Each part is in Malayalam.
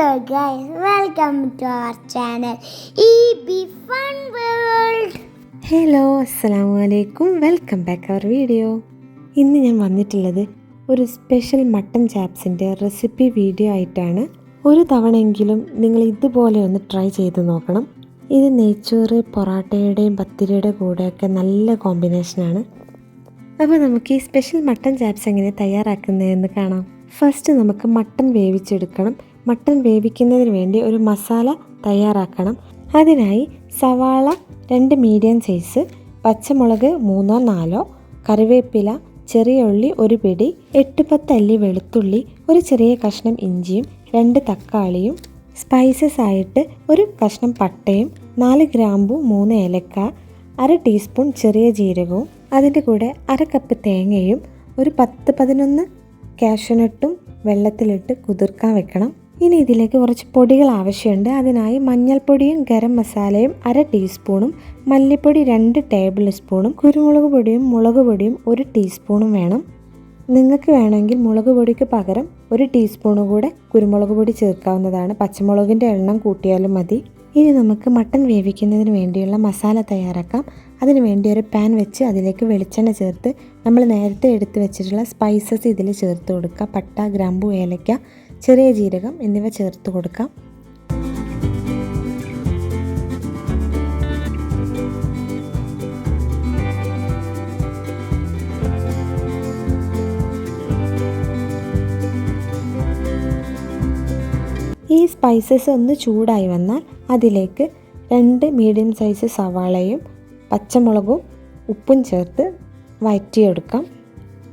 Hello welcome to our channel E B fun world hello അസ്സലാമു അലൈക്കും വെൽക്കം ബാക്ക് അവർ വീഡിയോ ഇന്ന് ഞാൻ വന്നിട്ടുള്ളത് ഒരു സ്പെഷ്യൽ മട്ടൻ ചാപ്സിന്റെ റെസിപ്പി വീഡിയോ ആയിട്ടാണ്. ഒരു തവണയെങ്കിലും നിങ്ങൾ ഇതുപോലെ ഒന്ന് ട്രൈ ചെയ്ത് നോക്കണം. ഇത് നെയ്ച്ചോറ് പൊറാട്ടയുടെയും പത്തിരിയുടെ കൂടെയൊക്കെ നല്ല കോമ്പിനേഷനാണ് അപ്പോൾ നമുക്ക് ഈ സ്പെഷ്യൽ മട്ടൻ ചാപ്സ് എങ്ങനെ തയ്യാറാക്കുന്നതെന്ന് കാണാം. ഫസ്റ്റ് നമുക്ക് മട്ടൺ വേവിച്ചെടുക്കണം. മട്ടൻ വേവിക്കുന്നതിന് വേണ്ടി ഒരു മസാല തയ്യാറാക്കണം. അതിനായി സവാള രണ്ട് മീഡിയം സൈസ് പച്ചമുളക് മൂന്നോ നാലോ കറിവേപ്പില ചെറിയ ഉള്ളി ഒരു പിടി എട്ട് പത്തല്ലി വെളുത്തുള്ളി ഒരു ചെറിയ കഷ്ണം ഇഞ്ചിയും രണ്ട് തക്കാളിയും സ്പൈസസ് ആയിട്ട് ഒരു കഷ്ണം പട്ടയും നാല് ഗ്രാമ്പു മൂന്ന് ഏലക്ക അര ടീസ്പൂൺ ചെറിയ ജീരകവും അതിന്റെ കൂടെ അര കപ്പ് തേങ്ങയും ഒരു പത്ത് പതിനൊന്ന് കാഷ്യൂനട്ടും വെള്ളത്തിലിട്ട് കുതിർക്കാൻ വെക്കണം. ഇനി ഇതിലേക്ക് കുറച്ച് പൊടികൾ ആവശ്യമുണ്ട്. അതിനായി മഞ്ഞൾപ്പൊടിയും ഗരം മസാലയും അര ടീസ്പൂണും മല്ലിപ്പൊടി രണ്ട് ടേബിൾ സ്പൂണും കുരുമുളക് പൊടിയും മുളക് പൊടിയും ഒരു ടീസ്പൂണും വേണം. നിങ്ങൾക്ക് വേണമെങ്കിൽ മുളക് പൊടിക്ക് പകരം ഒരു ടീസ്പൂണ് കൂടെ കുരുമുളക് പൊടി ചേർക്കാവുന്നതാണ്. പച്ചമുളകിന്റെ എണ്ണം കൂട്ടിയാലും മതി. ഇനി നമുക്ക് മട്ടൻ വേവിക്കുന്നതിന് വേണ്ടിയുള്ള മസാല തയ്യാറാക്കാം. അതിന് വേണ്ടി ഒരു പാൻ വെച്ച് അതിലേക്ക് വെളിച്ചെണ്ണ ചേർത്ത് നമ്മൾ നേരത്തെ എടുത്ത് വെച്ചിട്ടുള്ള സ്പൈസസ് ഇതിൽ ചേർത്ത് കൊടുക്കുക. പട്ട ഗ്രാമ്പു ഏലക്ക ചെറിയ ജീരകം എന്നിവ ചേർത്ത് കൊടുക്കാം. ഈ സ്പൈസസ് ഒന്ന് ചൂടായി വന്നാൽ അതിലേക്ക് രണ്ട് മീഡിയം സൈസ് സവാളയും പച്ചമുളകും ഉപ്പും ചേർത്ത് വഴറ്റിയെടുക്കാം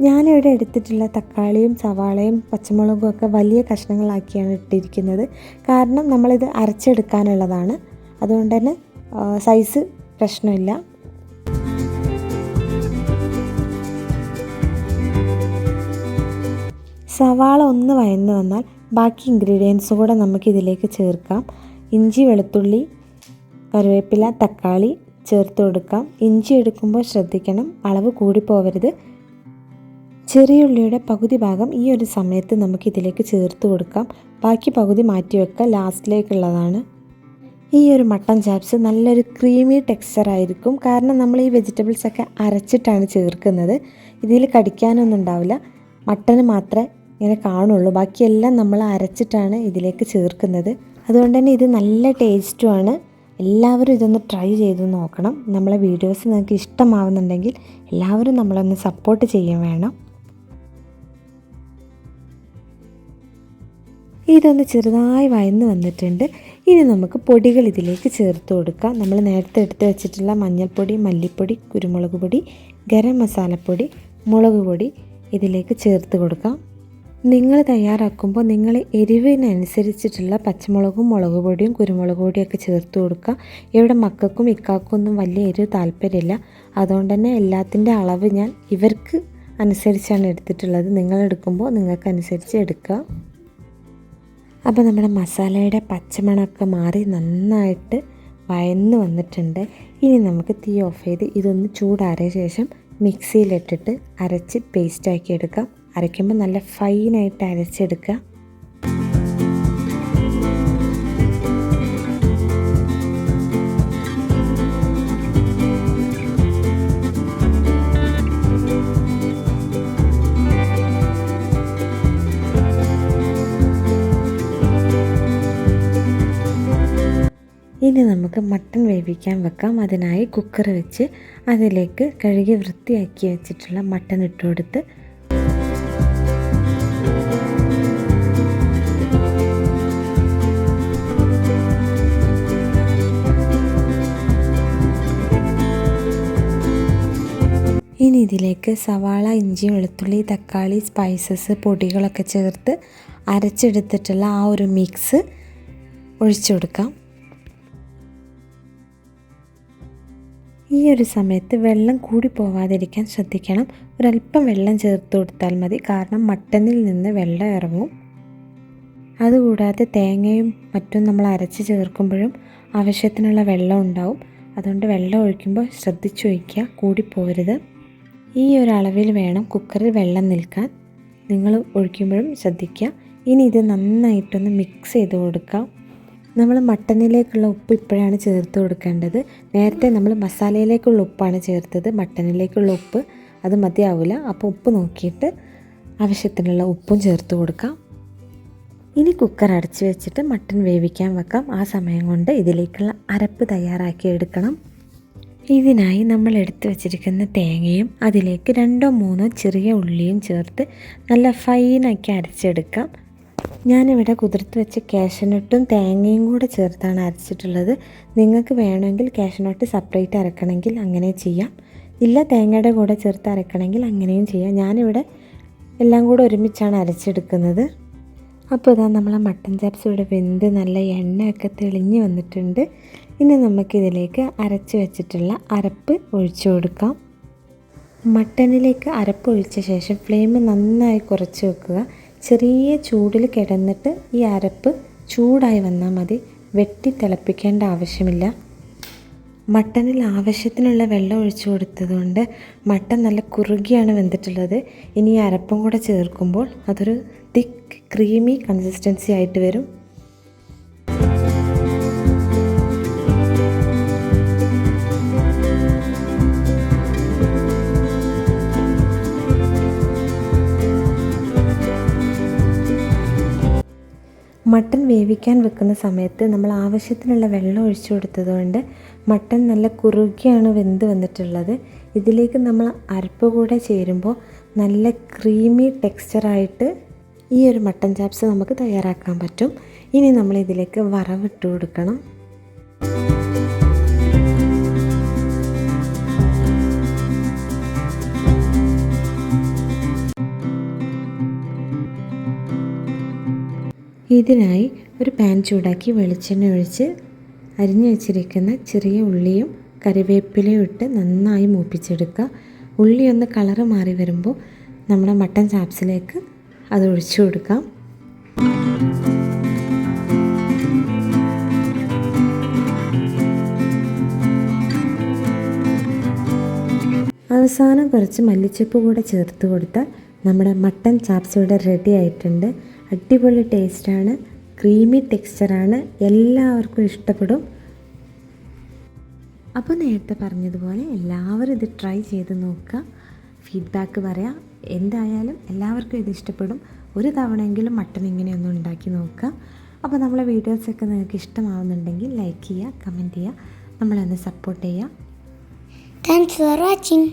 ഞാനിവിടെ എടുത്തിട്ടുള്ള തക്കാളിയും സവാളയും പച്ചമുളകും ഒക്കെ വലിയ കഷ്ണങ്ങളാക്കിയാണ് ഇട്ടിരിക്കുന്നത്. കാരണം നമ്മളിത് അരച്ചെടുക്കാനുള്ളതാണ്. അതുകൊണ്ട് തന്നെ സൈസ് പ്രശ്നമില്ല. സവാള ഒന്ന് വയന്ന് വന്നാൽ ബാക്കി ഇൻഗ്രീഡിയൻസും കൂടെ നമുക്കിതിലേക്ക് ചേർക്കാം. ഇഞ്ചി വെളുത്തുള്ളി കറിവേപ്പില തക്കാളി ചേർത്ത് കൊടുക്കാം. ഇഞ്ചി എടുക്കുമ്പോൾ ശ്രദ്ധിക്കണം അളവ് കൂടിപ്പോവരുത്. ചെറിയ ഉള്ളിയുടെ പകുതി ഭാഗം ഈ ഒരു സമയത്ത് നമുക്ക് ഇതിലേക്ക് ചേർത്ത് കൊടുക്കാം. ബാക്കി പകുതി മാറ്റി വെക്കുക ലാസ്റ്റിലേക്കുള്ളതാണ്. ഈ ഒരു മട്ടൺ ചാപ്സ് നല്ലൊരു ക്രീമി ടെക്സ്ചർ ആയിരിക്കും. കാരണം നമ്മൾ ഈ വെജിറ്റബിൾസ് ഒക്കെ അരച്ചിട്ടാണ് ചേർക്കുന്നത്. ഇതിൽ കടിക്കാനൊന്നും ഉണ്ടാവില്ല. മട്ടന് മാത്രമേ ഇങ്ങനെ കാണുള്ളൂ. ബാക്കിയെല്ലാം നമ്മൾ അരച്ചിട്ടാണ് ഇതിലേക്ക് ചേർക്കുന്നത്. അതുകൊണ്ട് തന്നെ ഇത് നല്ല ടേസ്റ്റുമാണ് എല്ലാവരും ഇതൊന്ന് ട്രൈ ചെയ്ത് നോക്കണം. നമ്മളെ വീഡിയോസ് നിങ്ങൾക്ക് ഇഷ്ടമാവുന്നുണ്ടെങ്കിൽ എല്ലാവരും നമ്മളൊന്ന് സപ്പോർട്ട് ചെയ്യാൻ വേണം. ഇതൊന്ന് ചെറുതായി വയന്ന് വന്നിട്ടുണ്ട്. ഇനി നമുക്ക് പൊടികൾ ഇതിലേക്ക് ചേർത്ത് കൊടുക്കാം. നമ്മൾ നേരത്തെ എടുത്ത് വെച്ചിട്ടുള്ള മഞ്ഞൾപ്പൊടി മല്ലിപ്പൊടി കുരുമുളക് പൊടി ഗരം മസാലപ്പൊടി മുളക് പൊടി ഇതിലേക്ക് ചേർത്ത് കൊടുക്കാം. നിങ്ങൾ തയ്യാറാക്കുമ്പോൾ നിങ്ങൾ എരിവിനനുസരിച്ചിട്ടുള്ള പച്ചമുളകും മുളക് പൊടിയും കുരുമുളക് പൊടിയൊക്കെ ചേർത്ത് കൊടുക്കുക. ഇവിടെ മക്കൾക്കും ഇക്കാക്കും ഒന്നും വലിയ എരിവ് താല്പര്യമില്ല. അതുകൊണ്ട് തന്നെ എല്ലാത്തിന്റെ അളവ് ഞാൻ ഇവർക്ക് അനുസരിച്ചാണ് എടുത്തിട്ടുള്ളത്. നിങ്ങൾ എടുക്കുമ്പോൾ നിങ്ങൾക്ക് അനുസരിച്ച് എടുക്കുക അപ്പോൾ നമ്മുടെ മസാലയുടെ പച്ചമണമൊക്കെ മാറി നന്നായിട്ട് വയന്ന് വന്നിട്ടുണ്ട്. ഇനി നമുക്ക് തീ ഓഫ് ചെയ്ത് ഇതൊന്ന് ചൂടാറിയ ശേഷം മിക്സിയിലിട്ടിട്ട് അരച്ച് പേസ്റ്റാക്കി എടുക്കാം. അരയ്ക്കുമ്പോൾ നല്ല ഫൈനായിട്ട് അരച്ചെടുക്കുക ഇനി നമുക്ക് മട്ടൺ വേവിക്കാൻ വെക്കാം. അതിനായി കുക്കർ വെച്ച് അതിലേക്ക് കഴുകി വൃത്തിയാക്കി വെച്ചിട്ടുള്ള മട്ടൺ ഇട്ട് കൊടുത്ത് ഇനി ഇതിലേക്ക് സവാള ഇഞ്ചി വെളുത്തുള്ളി തക്കാളി സ്പൈസസ് പൊടികളൊക്കെ ചേർത്ത് അരച്ചെടുത്തിട്ടുള്ള ആ ഒരു മിക്സ് ഒഴിച്ചു കൊടുക്കാം. ഈ ഒരു സമയത്ത് വെള്ളം കൂടി പോവാതിരിക്കാൻ ശ്രദ്ധിക്കണം. ഒരല്പം വെള്ളം ചേർത്ത് കൊടുത്താൽ മതി. കാരണം മട്ടനിൽ നിന്ന് വെള്ളം ഇറങ്ങും. അതുകൂടാതെ തേങ്ങയും മറ്റും നമ്മൾ അരച്ച് ചേർക്കുമ്പോഴും ആവശ്യത്തിനുള്ള വെള്ളം ഉണ്ടാവും. അതുകൊണ്ട് വെള്ളം ഒഴിക്കുമ്പോൾ ശ്രദ്ധിച്ചു ഒഴിക്കുക. കൂടിപ്പോരുത് ഈ ഒരു അളവിൽ വേണം കുക്കറിൽ വെള്ളം നിൽക്കാൻ. നിങ്ങൾ ഒഴിക്കുമ്പോഴും ശ്രദ്ധിക്കുക. ഇനി ഇത് നന്നായിട്ടൊന്ന് മിക്സ് ചെയ്ത് കൊടുക്കാം. നമ്മൾ മട്ടനിലേക്കുള്ള ഉപ്പ് ഇപ്പോഴാണ് ചേർത്ത് കൊടുക്കേണ്ടത്. നേരത്തെ നമ്മൾ മസാലയിലേക്കുള്ള ഉപ്പാണ് ചേർത്തത്. മട്ടനിലേക്കുള്ള ഉപ്പ് അത് മതിയാവില്ല അപ്പോൾ ഉപ്പ് നോക്കിയിട്ട് ആവശ്യത്തിനുള്ള ഉപ്പും ചേർത്ത് കൊടുക്കാം. ഇനി കുക്കർ അടച്ചു വെച്ചിട്ട് മട്ടൻ വേവിക്കാൻ വെക്കാം. ആ സമയം കൊണ്ട് ഇതിലേക്കുള്ള അരപ്പ് തയ്യാറാക്കി എടുക്കണം. ഇതിനായി നമ്മൾ എടുത്തു വെച്ചിരിക്കുന്ന തേങ്ങയും അതിലേക്ക് രണ്ടോ മൂന്നോ ചെറിയ ഉള്ളിയും ചേർത്ത് നല്ല ഫൈനാക്കി അരച്ചെടുക്കാം. ഞാനിവിടെ കുതിർത്ത് വെച്ച കാഷ്യനട്ടും തേങ്ങയും കൂടെ ചേർത്താണ് അരച്ചിട്ടുള്ളത്. നിങ്ങൾക്ക് വേണമെങ്കിൽ കാഷ്യനട്ട് സെപ്പറേറ്റ് അരക്കണമെങ്കിൽ അങ്ങനെ ചെയ്യാം. ഇല്ല തേങ്ങയുടെ കൂടെ ചേർത്ത് അരക്കണമെങ്കിൽ അങ്ങനെയും ചെയ്യാം. ഞാനിവിടെ എല്ലാം കൂടെ ഒരുമിച്ചാണ് അരച്ചെടുക്കുന്നത്. അപ്പോൾ ഇതാ നമ്മളെ മട്ടൻ ചാപ്സ് ഇവിടെ വെന്ത് നല്ല എണ്ണയൊക്കെ തെളിഞ്ഞ് വന്നിട്ടുണ്ട്. ഇനി നമുക്കിതിലേക്ക് അരച്ച് വെച്ചിട്ടുള്ള അരപ്പ് ഒഴിച്ചു കൊടുക്കാം. മട്ടനിലേക്ക് അരപ്പ് ഒഴിച്ച ശേഷം ഫ്ലെയിം നന്നായി കുറച്ച് വെക്കുക. ചെറിയ ചൂടിൽ കിടന്നിട്ട് ഈ അരപ്പ് ചൂടായി വന്നാൽ മതി. വെട്ടി തിളപ്പിക്കേണ്ട ആവശ്യമില്ല. മട്ടനിൽ ആവശ്യത്തിനുള്ള വെള്ളം ഒഴിച്ചു കൊടുത്തതുകൊണ്ട് മട്ടൻ നല്ല കുറുകിയാണ് വെന്തിട്ടുള്ളത്. ഇനി ഈ അരപ്പും കൂടെ ചേർക്കുമ്പോൾ അതൊരു തിക്ക് ക്രീമി കൺസിസ്റ്റൻസി ആയിട്ട് വരും. മട്ടൻ വേവിക്കാൻ വെക്കുന്ന സമയത്ത് നമ്മൾ ആവശ്യത്തിനുള്ള വെള്ളം ഒഴിച്ചു കൊടുത്തതുകൊണ്ട് മട്ടൺ നല്ല കുറുകിയാണ് വെന്ത് വന്നിട്ടുള്ളത്. ഇതിലേക്ക് നമ്മൾ അരപ്പ് കൂടെ ചേരുമ്പോൾ നല്ല ക്രീമി ടെക്സ്ചറായിട്ട് ഈ ഒരു മട്ടൺ ചാപ്സ് നമുക്ക് തയ്യാറാക്കാൻ പറ്റും. ഇനി നമ്മൾ ഇതിലേക്ക് വറവിട്ട് കൊടുക്കണം. ഇതിനായി ഒരു പാൻ ചൂടാക്കി വെളിച്ചെണ്ണ ഒഴിച്ച് അരിഞ്ഞു വെച്ചിരിക്കുന്ന ചെറിയ ഉള്ളിയും കറിവേപ്പിലയും ഇട്ട് നന്നായി മൂപ്പിച്ചെടുക്കുക. ഉള്ളി ഒന്ന് കളറ് മാറി വരുമ്പോൾ നമ്മുടെ മട്ടൻ ചാപ്സിലേക്ക് അത് ഒഴിച്ചു കൊടുക്കാം. അവസാനം കുറച്ച് മല്ലിച്ചപ്പ് കൂടെ ചേർത്ത് കൊടുത്താൽ നമ്മുടെ മട്ടൻ ചാപ്സ് ഇവിടെ റെഡി ആയിട്ടുണ്ട്. അടിപൊളി ടേസ്റ്റാണ് ക്രീമി ടെക്സ്ചറാണ് എല്ലാവർക്കും ഇഷ്ടപ്പെടും. അപ്പോൾ നേരത്തെ പറഞ്ഞതുപോലെ എല്ലാവരും ഇത് ട്രൈ ചെയ്ത് നോക്കുക. ഫീഡ്ബാക്ക് പറയാം. എന്തായാലും എല്ലാവർക്കും ഇത് ഇഷ്ടപ്പെടും. ഒരു തവണയെങ്കിലും മട്ടൺ ഇങ്ങനെയൊന്നും ഉണ്ടാക്കി നോക്കുക. അപ്പോൾ നമ്മളെ വീഡിയോസൊക്കെ നിങ്ങൾക്ക് ഇഷ്ടമാവുന്നുണ്ടെങ്കിൽ ലൈക്ക് ചെയ്യുക കമന്റ് ചെയ്യുക. നമ്മളെ ഒന്ന് സപ്പോർട്ട് ചെയ്യുക. Thanks for watching